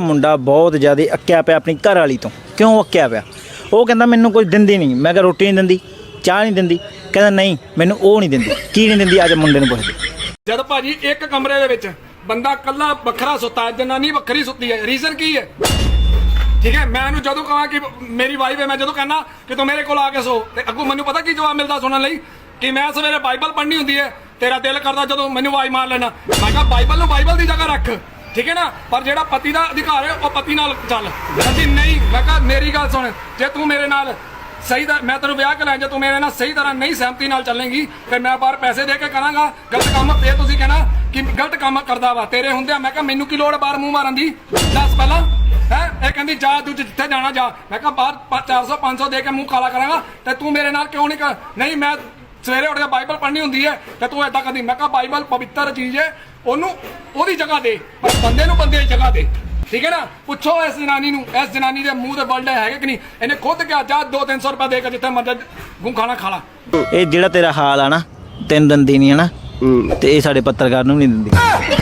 ਮੁੰਡਾ ਬਹੁਤ ਜ਼ਿਆਦਾ ਅੱਕਿਆ ਪਿਆ ਆਪਣੀ ਘਰ ਵਾਲੀ ਤੋਂ। ਕਿਉਂ ਅੱਕਿਆ ਪਿਆ? ਉਹ ਕਹਿੰਦਾ ਮੈਨੂੰ ਕੁਝ ਦਿੰਦੀ ਨਹੀਂ। ਮੈਂ ਕਿਹਾ ਰੋਟੀ ਨਹੀਂ ਦਿੰਦੀ, ਚਾਹ ਨਹੀਂ ਦਿੰਦੀ। ਕਹਿੰਦਾ ਨਹੀਂ, ਮੈਨੂੰ ਉਹ ਨਹੀਂ ਦਿੰਦੀ। ਕੀ ਨਹੀਂ ਦਿੰਦੀ ਅੱਜ ਮੁੰਡੇ ਨੂੰ ਪੁੱਛਦੇ। ਜਦ ਭਾਜੀ ਇੱਕ ਕਮਰੇ ਦੇ ਵਿੱਚ ਬੰਦਾ ਕੱਲਾ ਵੱਖਰਾ ਸੁੱਤਾ ਹੈ, ਜਨਾਨੀ ਵੱਖਰੀ ਸੁੱਤੀ ਹੈ, ਰੀਜ਼ਨ ਕੀ ਹੈ? ਠੀਕ ਹੈ, ਮੈਂ ਇਹਨੂੰ ਜਦੋਂ ਕਹਾਂ ਕਿ ਮੇਰੀ ਵਾਈਫ ਹੈ, ਮੈਂ ਜਦੋਂ ਕਹਿੰਦਾ ਕਿ ਤੂੰ ਮੇਰੇ ਕੋਲ ਆ ਕੇ ਸੋ, ਤੇ ਅੱਗੋਂ ਮੈਨੂੰ ਪਤਾ ਕੀ ਜਵਾਬ ਮਿਲਦਾ ਸੁਣਨ ਲਈ? ਕਿ ਮੈਂ ਸਵੇਰੇ ਬਾਈਬਲ ਪੜ੍ਹਨੀ ਹੁੰਦੀ ਹੈ, ਤੇਰਾ ਦਿਲ ਕਰਦਾ ਜਦੋਂ ਮੈਨੂੰ ਆਵਾਜ਼ ਮਾਰ ਲੈਣਾ। ਮੈਂ ਕਿਹਾ ਬਾਈਬਲ ਨੂੰ ਬਾਈਬਲ ਦੀ ਜਗ੍ਹਾ ਰੱਖ। ਠੀਕ ਹੈ ਨਾ? ਪਰ ਜਿਹੜਾ ਪਤੀ ਦਾ ਅਧਿਕਾਰ ਹੈ, ਉਹ ਪਤੀ ਨਾਲ ਚੱਲ। ਅਸੀਂ ਨਹੀਂ, ਮੈਂ ਕਿਹਾ ਮੇਰੀ ਗੱਲ ਸੁਣ, ਜੇ ਤੂੰ ਮੇਰੇ ਨਾਲ ਸਹੀ ਦਾ ਮੈਂ ਤੈਨੂੰ ਵਿਆਹ ਕੇ ਲੈ ਜੇ ਤੂੰ ਮੇਰੇ ਨਾਲ ਸਹੀ ਤਰ੍ਹਾਂ ਨਹੀਂ ਸਹਿਮਤੀ ਨਾਲ ਚੱਲੇਗੀ ਤੇ ਮੈਂ ਬਾਹਰ ਪੈਸੇ ਦੇ ਕੇ ਕਰਾਂਗਾ। ਗਲਤ ਕੰਮ ਫੇਰ ਤੁਸੀਂ ਕਹਿਣਾ ਕਿ ਗਲਤ ਕੰਮ ਕਰਦਾ ਵਾ, ਤੇਰੇ ਹੁੰਦਿਆਂ ਮੈਂ ਕਿਹਾ ਮੈਨੂੰ ਕੀ ਲੋੜ ਬਾਹਰ ਮੂੰਹ ਮਾਰਨ ਦੀ? ਦੱਸ ਪਹਿਲਾਂ। ਹੈ? ਇਹ ਕਹਿੰਦੀ, ਜਾ ਤੂੰ ਜਿੱਥੇ ਜਾਣਾ, ਜਾ। ਮੈਂ ਕਿਹਾ ਬਾਹਰ 400 500 ਦੇ ਕੇ ਮੂੰਹ ਕਾਲਾ ਕਰਾਂਗਾ, ਤੇ ਤੂੰ ਮੇਰੇ ਨਾਲ ਕਿਉਂ ਨਹੀਂ ਕਰ ਨਹੀਂ, ਮੈਂ ਸਵੇਰੇ ਉੱਠ ਕੇ ਬਾਈਬਲ ਪੜ੍ਹਨੀ ਹੁੰਦੀ ਹੈ ਤੇ ਤੂੰ ਏਦਾਂ ਕਰਦੀ ਮੈਂ ਕਿਹਾ ਬਾਈਬਲ ਪਵਿੱਤਰ ਚੀਜ਼ ਹੈ ਉਹਨੂੰ ਉਹਦੀ ਜਗ੍ਹਾ ਦੇ ਪਰ ਬੰਦੇ ਨੂੰ ਬੰਦੇ ਦੀ ਜਗ੍ਹਾ ਦੇ। ਠੀਕ ਹੈ ਨਾ? ਪੁੱਛੋ ਇਸ ਜਨਾਨੀ ਨੂੰ ਇਸ ਜਨਾਨੀ ਦੇ ਮੂੰਹ ਦੇ ਬਲਡੇ ਹੈਗੇ ਕਿ ਨਹੀਂ? ਇਹਨੇ ਖੁਦ ਕਿਹਾ ਜਾ 2-300 ਰੁਪਏ ਦੇ ਕੇ ਜਿੱਥੇ ਮਰਜ਼ੀ ਗੂੰ ਖਾਣਾ ਖਾ ਲਾ। ਇਹ ਜਿਹੜਾ ਤੇਰਾ ਹਾਲ ਆ ਨਾ ਤੈਨੂੰ ਦਿੰਦੀ ਨਹੀਂ ਹੈ ਨਾ ਤੇ ਇਹ ਸਾਡੇ ਪੱਤਰਕਾਰ ਨੂੰ ਨਹੀਂ ਦਿੰਦੀ।